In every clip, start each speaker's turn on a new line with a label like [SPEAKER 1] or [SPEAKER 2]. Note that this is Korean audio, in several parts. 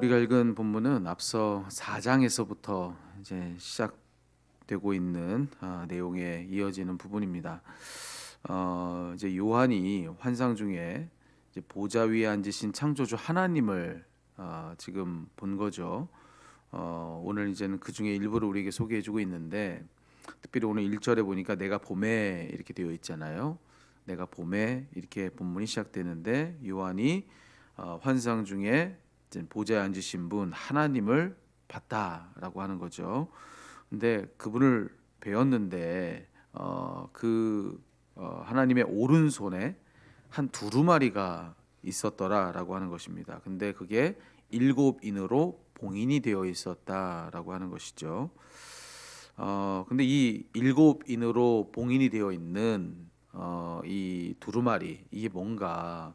[SPEAKER 1] 우리가 읽은 본문은 앞서 4장에서부터 이제 시작되고 있는 아, 내용에 이어지는 부분입니다. 어, 이제 요한이 환상 중에 이제 보좌 위에 앉으신 창조주 하나님을 어, 지금 본 거죠. 어, 오늘 이제는 그 중에 일부를 우리에게 소개해주고 있는데 특별히 오늘 1절에 보니까 내가 봄에 이렇게 되어 있잖아요. 내가 봄에 이렇게 본문이 시작되는데 요한이 어, 환상 중에 보좌에 앉으신 분 하나님을 봤다라고 하는 거죠. 근데 그분을 배웠는데 어, 그 어, 하나님의 오른손에 한 두루마리가 있었더라라고 하는 것입니다. 근데 그게 일곱 인으로 봉인이 되어 있었다라고 하는 것이죠. 어, 근데 이 일곱 인으로 봉인이 되어 있는 어, 이 두루마리 이게 뭔가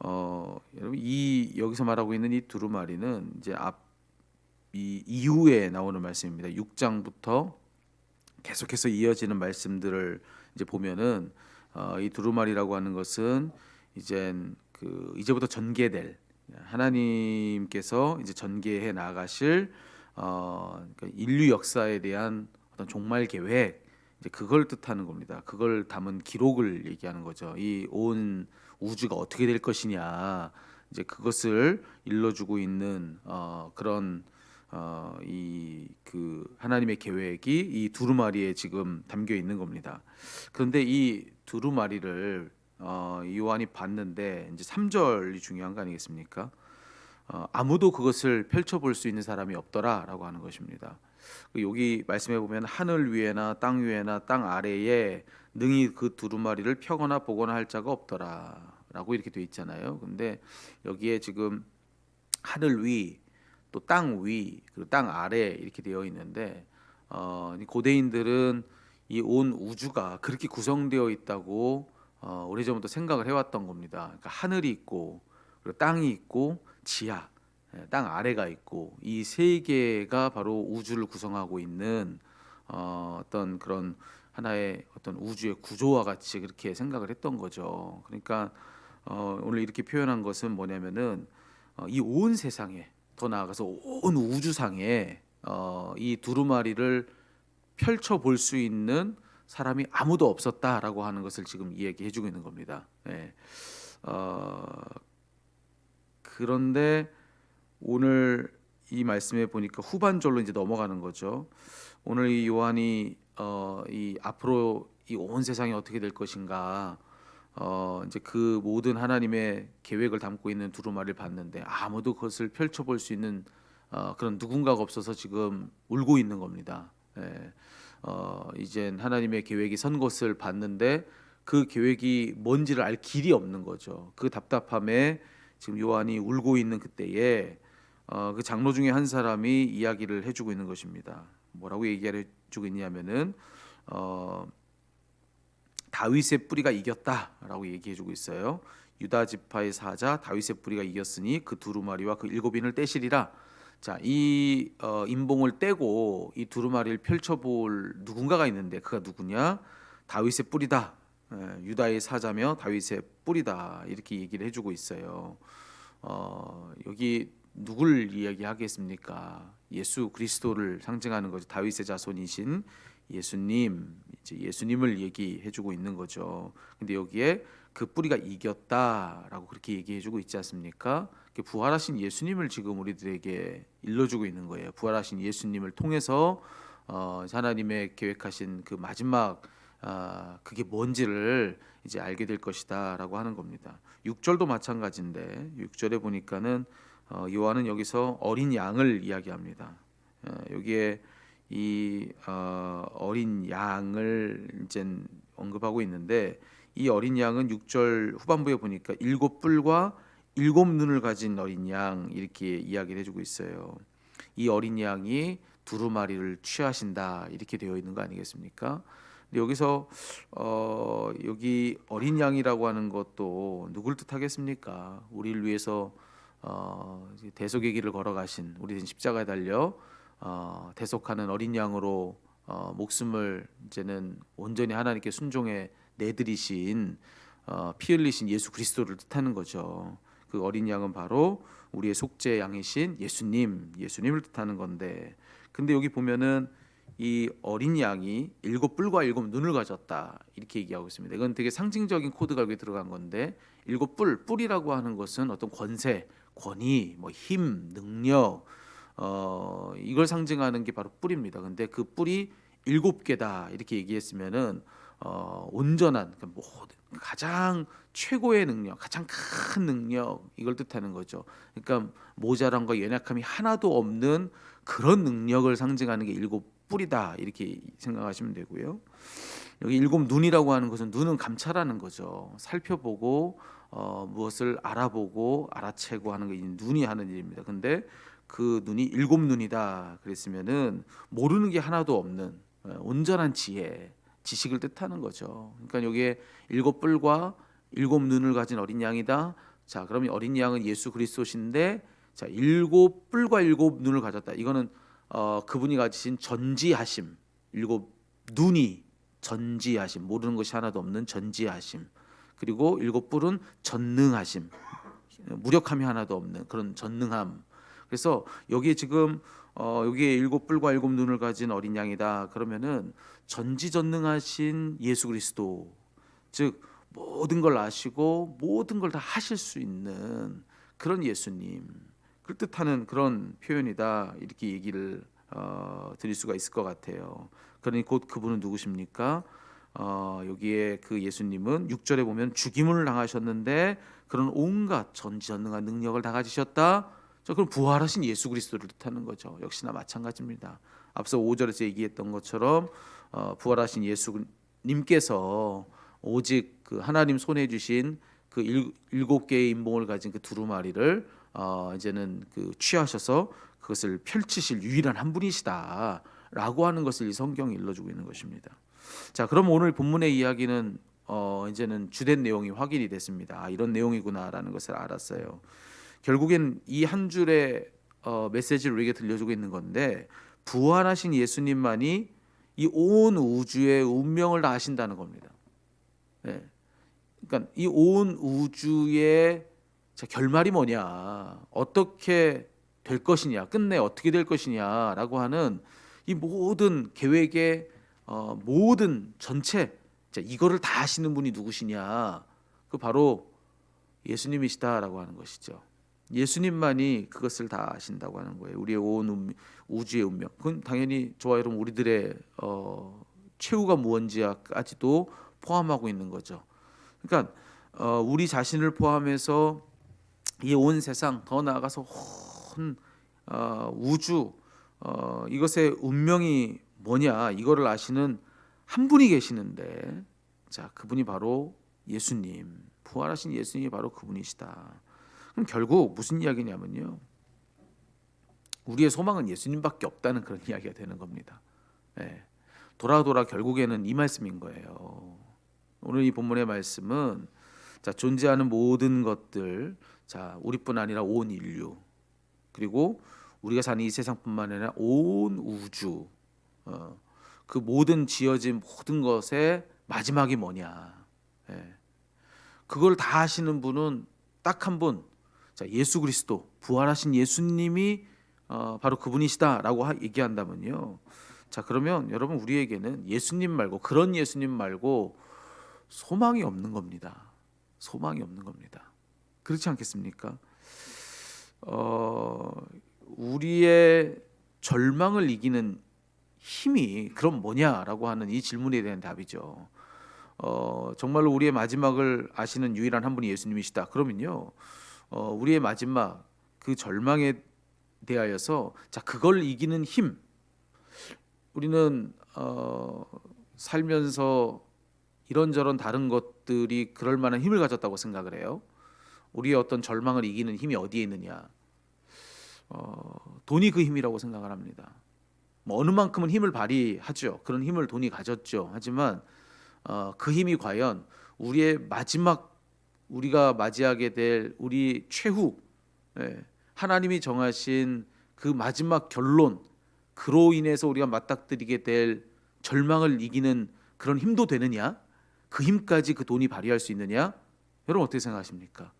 [SPEAKER 1] 어, 여러분 이 여기서 말하고 있는 이 두루마리는 이제 앞 이 이후에 나오는 말씀입니다. 6장부터 계속해서 이어지는 말씀들을 이제 보면은 어, 이 두루마리라고 하는 것은 이젠 그 이제부터 전개될 하나님께서 이제 전개해 나가실 어, 그러니까 인류 역사에 대한 어떤 종말 계획 이제 그걸 뜻하는 겁니다. 그걸 담은 기록을 얘기하는 거죠. 이온 우주가 어떻게 될 것이냐 이제 그것을 일러주고 있는 어, 그런 어, 이 그 하나님의 계획이 이 두루마리에 지금 담겨 있는 겁니다. 그런데 이 두루마리를 어, 요한이 봤는데 이제 3절이 중요한 거 아니겠습니까? 어, 아무도 그것을 펼쳐볼 수 있는 사람이 없더라라고 하는 것입니다. 그 여기 말씀해 보면 하늘 위에나 땅 위에나 땅 아래에 능히 그 두루마리를 펴거나 보거나 할 자가 없더라라고 이렇게 돼 있잖아요. 근데 여기에 지금 하늘 위, 또 땅 위, 그리고 땅 아래 이렇게 되어 있는데 어, 고대인들은 이 온 우주가 그렇게 구성되어 있다고 어, 오래전부터 생각을 해왔던 겁니다. 그러니까 하늘이 있고 그리고 땅이 있고 지하, 예, 땅 아래가 있고 이 세 개가 바로 우주를 구성하고 있는 어, 어떤 그런 하나의 어떤 우주의 구조와 같이 그렇게 생각을 했던 거죠. 그러니까 어, 오늘 이렇게 표현한 것은 뭐냐면은 어, 이온 세상에 더 나아가서 온 우주상에 어, 이 두루마리를 펼쳐 볼 수 있는 사람이 아무도 없었다라고 하는 것을 지금 이야기해 주고 있는 겁니다. 예. 어, 그런데 오늘 이 말씀에 보니까 후반절로 이제 넘어가는 거죠. 오늘 이 요한이 어, 이 앞으로 이 온 세상이 어떻게 될 것인가 어, 이제 그 모든 하나님의 계획을 담고 있는 두루마리를 봤는데 아무도 그것을 펼쳐볼 수 있는 어, 그런 누군가가 없어서 지금 울고 있는 겁니다. 예. 어, 이젠 하나님의 계획이 선 것을 봤는데 그 계획이 뭔지를 알 길이 없는 거죠. 그 답답함에 지금 요한이 울고 있는 그때에 어, 그 장로 중에 한 사람이 이야기를 해주고 있는 것입니다. 뭐라고 얘기를 해주고 있냐면은 어, 다윗의 뿌리가 이겼다라고 얘기해주고 있어요. 유다 지파의 사자 다윗의 뿌리가 이겼으니 그 두루마리와 그 일곱인을 떼시리라. 자, 이 어, 인봉을 떼고 이 두루마리를 펼쳐볼 누군가가 있는데 그가 누구냐? 다윗의 뿌리다. 예, 유다의 사자며 다윗의 뿌리다 이렇게 얘기를 해주고 있어요. 어, 여기 누굴 이야기하겠습니까? 예수 그리스도를 상징하는 거죠. 다윗의 자손이신 예수님, 이제 예수님을 얘기해 주고 있는 거죠. 근데 여기에 그 뿌리가 이겼다라고 그렇게 얘기해 주고 있지 않습니까? 부활하신 예수님을 지금 우리들에게 일러주고 있는 거예요. 부활하신 예수님을 통해서 어, 하나님의 계획하신 그 마지막 아, 그게 뭔지를 이제 알게 될 것이다라고 하는 겁니다. 6절도 마찬가지인데 6절에 보니까는 어, 요한은 여기서 어린 양을 이야기합니다. 어, 여기에 이 어, 어린 양을 이제 언급하고 있는데 이 어린 양은 6절 후반부에 보니까 일곱 뿔과 일곱 눈을 가진 어린 양 이렇게 이야기를 해주고 있어요. 이 어린 양이 두루마리를 취하신다 이렇게 되어 있는 거 아니겠습니까? 근데 여기서 어, 여기 어린 양이라고 하는 것도 누굴 뜻하겠습니까? 우리를 위해서 어, 대속의 길을 걸어가신 우리 십자가에 달려 어, 대속하는 어린 양으로 어, 목숨을 이제는 온전히 하나님께 순종해 내드리신 어, 피 흘리신 예수 그리스도를 뜻하는 거죠. 그 어린 양은 바로 우리의 속죄 양이신 예수님, 예수님을 뜻하는 건데, 근데 여기 보면은 이 어린 양이 일곱 뿔과 일곱 눈을 가졌다 이렇게 얘기하고 있습니다. 이건 되게 상징적인 코드가 여기 들어간 건데 일곱 뿔 뿔이라고 하는 것은 어떤 권세, 권위, 뭐 힘, 능력 어 이걸 상징하는 게 바로 뿔입니다. 근데 그 뿔이 일곱 개다 이렇게 얘기했으면은 어 온전한 그 모든 가장 최고의 능력, 가장 큰 능력 이걸 뜻하는 거죠. 그러니까 모자람과 연약함이 하나도 없는 그런 능력을 상징하는 게 일곱 뿔이다 이렇게 생각하시면 되고요. 여기 일곱 눈이라고 하는 것은 눈은 감찰하는 거죠. 살펴보고 어, 무엇을 알아보고 알아채고 하는 게 눈이 하는 일입니다. 근데 그 눈이 일곱 눈이다 그랬으면은 모르는 게 하나도 없는 어, 온전한 지혜, 지식을 뜻하는 거죠. 그러니까 여기에 일곱 뿔과 일곱 눈을 가진 어린 양이다. 자, 그러면 어린 양은 예수 그리스도신데 자, 일곱 뿔과 일곱 눈을 가졌다. 이거는 어, 그분이 가지신 전지하심, 일곱 눈이 전지하심, 모르는 것이 하나도 없는 전지하심. 그리고 일곱 뿔은 전능하심, 무력함이 하나도 없는 그런 전능함. 그래서 여기에 지금 어, 여기에 일곱 뿔과 일곱 눈을 가진 어린 양이다. 그러면은 전지전능하신 예수 그리스도, 즉 모든 걸 아시고 모든 걸 다 하실 수 있는 그런 예수님. 그 뜻하는 그런 표현이다 이렇게 얘기를 어, 드릴 수가 있을 것 같아요. 그러니 곧 그분은 누구십니까? 어, 여기에 그 예수님은 6절에 보면 죽임을 당하셨는데 그런 온갖 전지전능한 능력을 다 가지셨다. 자, 그럼 부활하신 예수 그리스도를 뜻하는 거죠. 역시나 마찬가지입니다. 앞서 5절에서 얘기했던 것처럼 어, 부활하신 예수님께서 오직 그 하나님 손에 주신 그 일, 일곱 개의 인봉을 가진 그 두루마리를 어, 이제는 그 취하셔서 그것을 펼치실 유일한 한 분이시다라고 하는 것을 이 성경이 일러주고 있는 것입니다. 자, 그럼 오늘 본문의 이야기는 어, 이제는 주된 내용이 확인이 됐습니다. 아, 이런 내용이구나라는 것을 알았어요. 결국엔 이 한 줄의 어, 메시지를 우리에게 들려주고 있는 건데 부활하신 예수님만이 이 온 우주의 운명을 다 아신다는 겁니다. 네. 그러니까 이 온 우주의 자, 결말이 뭐냐, 어떻게 될 것이냐, 끝내 어떻게 될 것이냐라고 하는 이 모든 계획의 어, 모든 전체, 자, 이거를 다 아시는 분이 누구시냐? 그 바로 예수님이시다라고 하는 것이죠. 예수님만이 그것을 다 아신다고 하는 거예요. 우리의 온 우주의 운명. 그건 당연히 저와 여러분 우리들의 어, 최후가 무언지까지도 포함하고 있는 거죠. 그러니까 어, 우리 자신을 포함해서 이 온 세상 더 나아가서 온 어, 우주 어, 이것의 운명이 뭐냐 이거를 아시는 한 분이 계시는데 자 그분이 바로 예수님 부활하신 예수님이 바로 그분이시다. 그럼 결국 무슨 이야기냐면요. 우리의 소망은 예수님밖에 없다는 그런 이야기가 되는 겁니다. 네. 돌아 돌아 결국에는 이 말씀인 거예요. 오늘 이 본문의 말씀은 자 존재하는 모든 것들 자 우리뿐 아니라 온 인류 그리고 우리가 사는 이 세상뿐만 아니라 온 우주 어, 그 모든 지어진 모든 것의 마지막이 뭐냐 예. 그걸 다 하시는 분은 딱 한 분, 자 예수 그리스도 부활하신 예수님이 어, 바로 그분이시다라고 하, 얘기한다면요. 자 그러면 여러분 우리에게는 예수님 말고 그런 예수님 말고 소망이 없는 겁니다. 소망이 없는 겁니다. 그렇지 않겠습니까? 어, 우리의 절망을 이기는 힘이 그럼 뭐냐라고 하는 이 질문에 대한 답이죠. 어, 정말로 우리의 마지막을 아시는 유일한 한 분이 예수님이시다. 그러면요, 어, 우리의 마지막 그 절망에 대하여서 자 그걸 이기는 힘. 우리는 어, 살면서 이런저런 다른 것들이 그럴 만한 힘을 가졌다고 생각을 해요. 우리의 어떤 절망을 이기는 힘이 어디에 있느냐? 어, 돈이 그 힘이라고 생각을 합니다. 뭐 어느 만큼은 힘을 발휘하죠. 그런 힘을 돈이 가졌죠. 하지만 어, 그 힘이 과연 우리의 마지막 우리가 맞이하게 될 우리 최후 예, 하나님이 정하신 그 마지막 결론 그로 인해서 우리가 맞닥뜨리게 될 절망을 이기는 그런 힘도 되느냐? 그 힘까지 그 돈이 발휘할 수 있느냐? 여러분 어떻게 생각하십니까?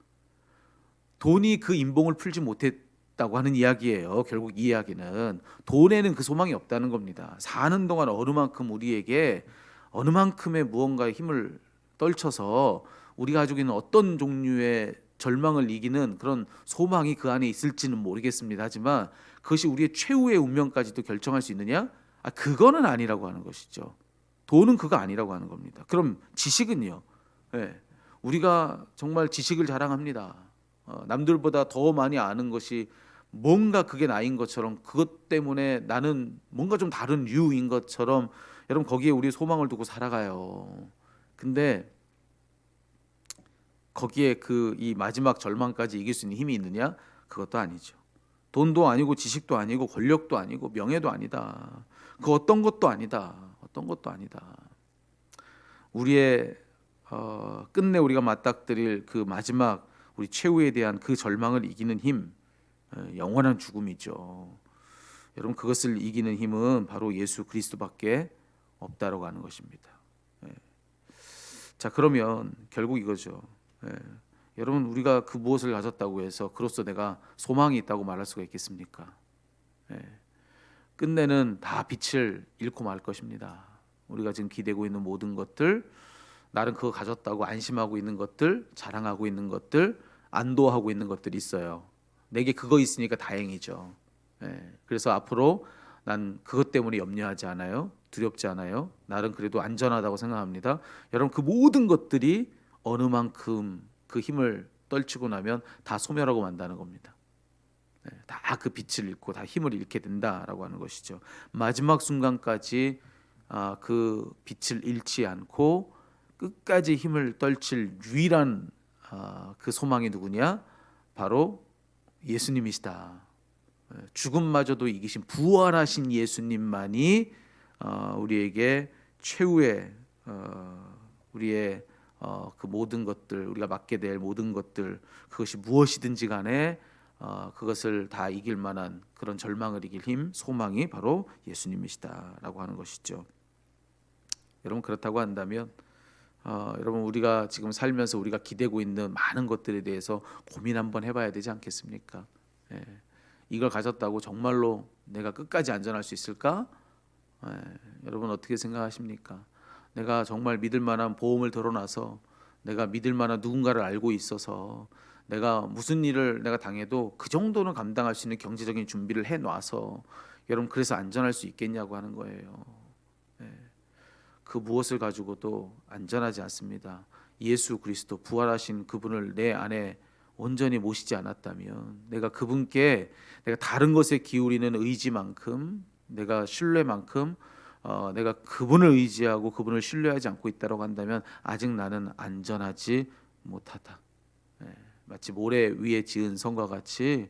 [SPEAKER 1] 돈이 그 임봉을 풀지 못했 다고 하는 이야기예요. 결국 이 이야기는 돈에는 그 소망이 없다는 겁니다. 사는 동안 어느 만큼 우리에게 어느 만큼의 무언가의 힘을 떨쳐서 우리가 가지고 있는 어떤 종류의 절망을 이기는 그런 소망이 그 안에 있을지는 모르겠습니다. 하지만 그것이 우리의 최후의 운명까지도 결정할 수 있느냐? 아, 그거는 아니라고 하는 것이죠. 돈은 그거 아니라고 하는 겁니다. 그럼 지식은요? 예, 우리가 정말 지식을 자랑합니다. 어, 남들보다 더 많이 아는 것이 뭔가 그게 나인 것처럼 그것 때문에 나는 뭔가 좀 다른 류인 것처럼 여러분 거기에 우리 소망을 두고 살아가요. 근데 거기에 그 이 마지막 절망까지 이길 수 있는 힘이 있느냐? 그것도 아니죠. 돈도 아니고 지식도 아니고 권력도 아니고 명예도 아니다. 그 어떤 것도 아니다. 어떤 것도 아니다. 우리의 어, 끝내 우리가 맞닥뜨릴 그 마지막 우리 최후에 대한 그 절망을 이기는 힘, 어, 영원한 죽음이죠. 여러분 그것을 이기는 힘은 바로 예수 그리스도밖에 없다라고 하는 것입니다. 예. 자 그러면 결국 이거죠. 예. 여러분 우리가 그 무엇을 가졌다고 해서 그로써 내가 소망이 있다고 말할 수가 있겠습니까? 예. 끝내는 다 빛을 잃고 말 것입니다. 우리가 지금 기대고 있는 모든 것들, 나는 그거 가졌다고 안심하고 있는 것들, 자랑하고 있는 것들, 안도하고 있는 것들이 있어요. 내게 그거 있으니까 다행이죠. 예. 그래서 앞으로 난 그것 때문에 염려하지 않아요. 두렵지 않아요. 나는 그래도 안전하다고 생각합니다. 여러분 그 모든 것들이 어느 만큼 그 힘을 떨치고 나면 다 소멸하고 만다는 겁니다. 네, 다그 빛을 잃고 다 힘을 잃게 된다라고 하는 것이죠. 마지막 순간까지 아, 그 빛을 잃지 않고 끝까지 힘을 떨칠 유일한 아, 그 소망이 누구냐? 바로 예수님이시다. 네, 죽음마저도 이기신 부활하신 예수님만이 어, 우리에게 최후의 어, 우리의 어, 그 모든 것들 우리가 맡게 될 모든 것들 그것이 무엇이든지 간에 어, 그것을 다 이길 만한 그런 절망을 이길 힘 소망이 바로 예수님이시다라고 하는 것이죠. 여러분 그렇다고 한다면 어, 여러분 우리가 지금 살면서 우리가 기대고 있는 많은 것들에 대해서 고민 한번 해봐야 되지 않겠습니까? 예. 이걸 가졌다고 정말로 내가 끝까지 안전할 수 있을까? 예. 여러분 어떻게 생각하십니까? 내가 정말 믿을 만한 보험을 들어놔서 내가 믿을 만한 누군가를 알고 있어서 내가 무슨 일을 내가 당해도 그 정도는 감당할 수 있는 경제적인 준비를 해 놔서 여러분 그래서 안전할 수 있겠냐고 하는 거예요. 예. 그 무엇을 가지고도 안전하지 않습니다. 예수 그리스도 부활하신 그분을 내 안에 온전히 모시지 않았다면 내가 그분께 내가 다른 것에 기울이는 의지만큼 내가 신뢰만큼 어, 내가 그분을 의지하고 그분을 신뢰하지 않고 있다고 한다면 아직 나는 안전하지 못하다. 예, 마치 모래 위에 지은 성과 같이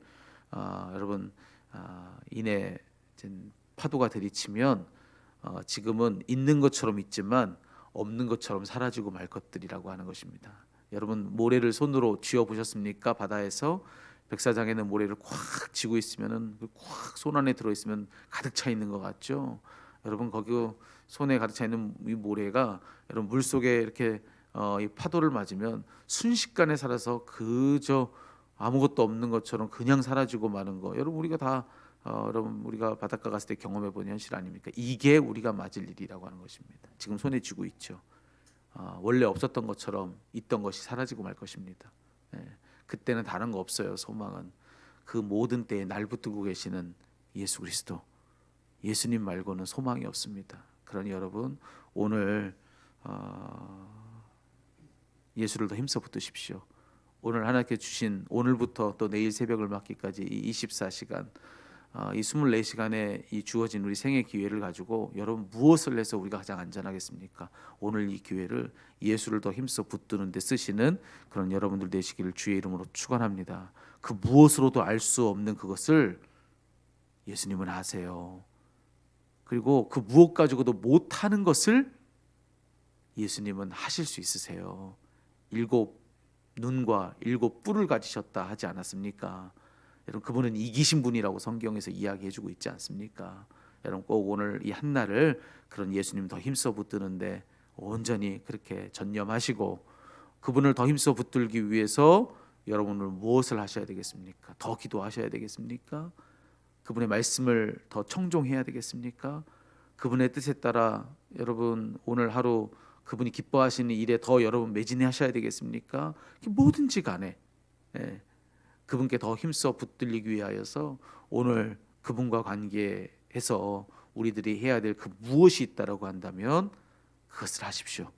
[SPEAKER 1] 어, 여러분 어, 이내 파도가 들이치면 어, 지금은 있는 것처럼 있지만 없는 것처럼 사라지고 말 것들이라고 하는 것입니다. 여러분 모래를 손으로 쥐어 보셨습니까? 바다에서 백사장에는 모래를 꽉 쥐고 있으면은 꽉손 안에 들어 있으면 가득 차 있는 것 같죠. 여러분 거기 손에 가득 차 있는 이 모래가 여러분 물 속에 이렇게 어, 이 파도를 맞으면 순식간에 살아서 그저 아무것도 없는 것처럼 그냥 사라지고 마는 거. 여러분 우리가 다 어, 여러분 우리가 바닷가 갔을 때 경험해 본 현실 아닙니까? 이게 우리가 맞을 일이라고 하는 것입니다. 지금 손에 쥐고 있죠. 어, 원래 없었던 것처럼 있던 것이 사라지고 말 것입니다. 예, 그때는 다른 거 없어요. 소망은 그 모든 때에 날 붙들고 계시는 예수 그리스도. 예수님 말고는 소망이 없습니다. 그러니 여러분 오늘 어, 예수를 더 힘써 붙드십시오. 오늘 하나님께 주신 오늘부터 또 내일 새벽을 맞기까지 이 24시간 어, 이 24시간에 이 주어진 우리 생의 기회를 가지고 여러분 무엇을 해서 우리가 가장 안전하겠습니까? 오늘 이 기회를 예수를 더 힘써 붙드는 데 쓰시는 그런 여러분들 되시기를 주의 이름으로 축원합니다. 그 무엇으로도 알 수 없는 그것을 예수님은 아세요. 그리고 그 무엇 가지고도 못하는 것을 예수님은 하실 수 있으세요. 일곱 눈과 일곱 뿔을 가지셨다 하지 않았습니까? 여러분 그분은 이기신 분이라고 성경에서 이야기해 주고 있지 않습니까? 여러분 꼭 오늘 이 한날을 그런 예수님 더 힘써 붙드는데 온전히 그렇게 전념하시고 그분을 더 힘써 붙들기 위해서 여러분은 무엇을 하셔야 되겠습니까? 더 기도하셔야 되겠습니까? 그분의 말씀을 더 청종해야 되겠습니까? 그분의 뜻에 따라 여러분 오늘 하루 그분이 기뻐하시는 일에 더 여러분 매진하셔야 되겠습니까? 뭐든지 간에 예, 그분께 더 힘써 붙들리기 위하여서 오늘 그분과 관계해서 우리들이 해야 될 그 무엇이 있다라고 한다면 그것을 하십시오.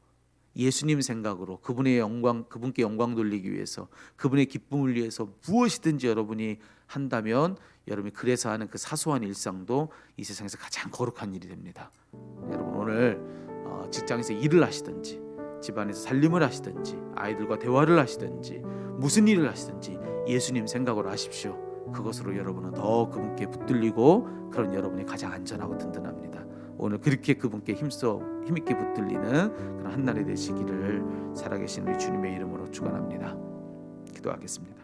[SPEAKER 1] 예수님 생각으로 그분의 영광 그분께 영광 돌리기 위해서 그분의 기쁨을 위해서 무엇이든지 여러분이 한다면 여러분이 그래서 하는 그 사소한 일상도 이 세상에서 가장 거룩한 일이 됩니다. 여러분 오늘 어, 직장에서 일을 하시든지 집안에서 살림을 하시든지 아이들과 대화를 하시든지 무슨 일을 하시든지 예수님 생각으로 하십시오. 그것으로 여러분은 더 그분께 붙들리고 그런 여러분이 가장 안전하고 든든합니다. 오늘 그렇게 그분께 힘써 힘있게 붙들리는 그런 한 날이 되시기를 살아계신 우리 주님의 이름으로 축원합니다. 기도하겠습니다.